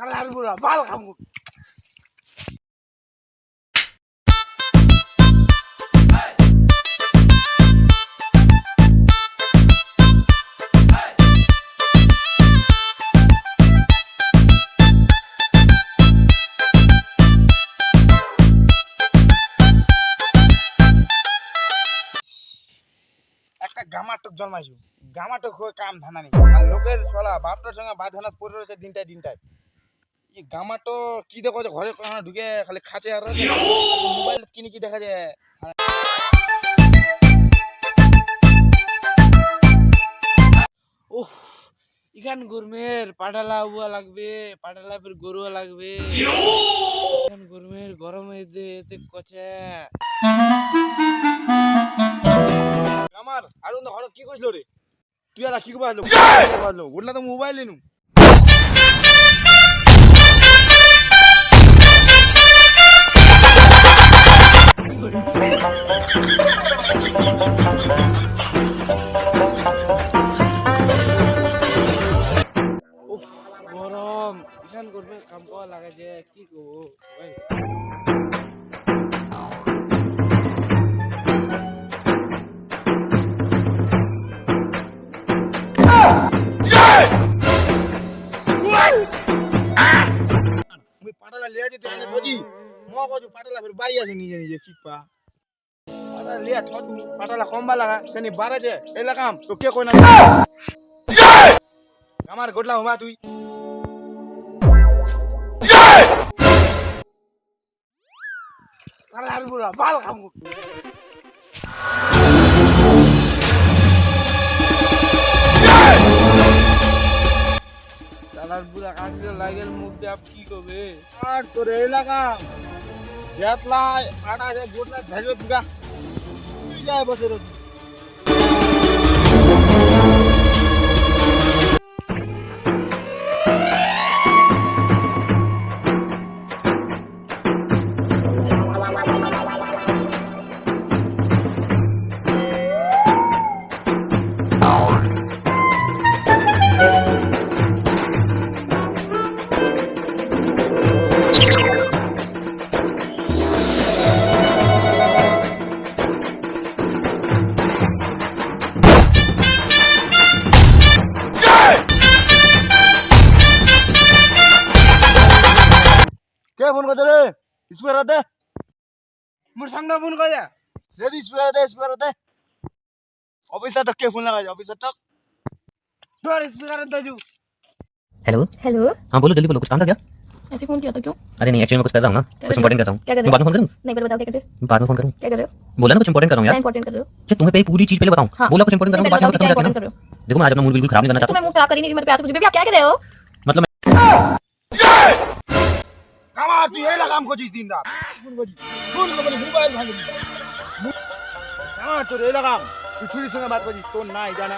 শালার বুড়া গামাটক জন্মাইছো। গামাটক হয়ে কাম ধানা নেই। আর লোকের ছলা বাপটার সঙ্গে বাদ ধানা পড়ে রয়েছে দিনটায় দিনটায়। এই গামাটো কি দেখো যে ঘরে কোনো ঢুকে খালি খাঁচে আর মোবাইল কিনে কি দেখা যায়? ওহ ইখান গরমের পাটালা উয়া লাগবে পাটালা ফির গরুয়া লাগবে। ইখান গরমের গরমে দে এতে কচে। আমার আর ঘর কি কইছিল রে? তুই আর কি কইলো ওটা তো মোবাইল এনু গরম। ইখান করবে, কাম পাওয়া লাগে যে, কি করব? ভাই। পাটালা লিয়া ম পাটালা বাড়ি আছে নিজে নিজে কি পাটালা লিয়া থজু পাটালা কমবা লাগা সেনি বাড়াছে এলাকাম তো কে কই না আমার গোটলা হুমা তুই শালার বুড়া বাল খামু শালার বুড়া কান্দিলে লাগের মুখ দিয়ে আপ কি করবে আর তোর আটা আছে গোটলা ধরে দুগা বসে রবি কে ফোন করছে রে স্পিকার দে মোর সঙ্গে ফোন করে রেডি স্পিকার দে স্পিকার দে অফিসার কে ফোন লাগাই অফিসার টক ধর স্পিকার দে জু हेलो हेलो हाँ बोलो जल्दी बोलो कुछ काम था क्या ऐसे फोन किया था क्यों अरे नहीं एक्चुअली मैं कुछ कर रहा हूँ ना कुछ इंपॉर्टेंट कर रहा हूँ क्या कर मैं रहे बाद में फोन करूँ हो नहीं पहले बताओ क्या कर रहे हो बाद में फोन करूँ क्या कर रहे हो बोला ना कुछ इंपॉर्टेंट कर रहा हूँ क्या यार इंपॉर्टेंट कर रहे हो अच्छा तुम्हें पहले पूरी चीज पहले बताऊँ हाँ। बोला कुछ इंपॉर्टेंट कर रहा हूँ पहले बाद में बताओ खत्म क्या कर इंपॉर्टेंट कर रहे हो देखो मैं आज अपना मूड बिल्कुल खराब नहीं करना तो चाहता मैं मुंह खराब करी नहीं मेरे प्यार से पूछे बेबी आप क्या कर रहे हो मतलब मैं কামার তুই এই লাগাম করছিস দিন রাত। মোবাইল ভাঙি দিবি। তোর এই লাগাম। তুই ছুরির তোর নাই, জানা।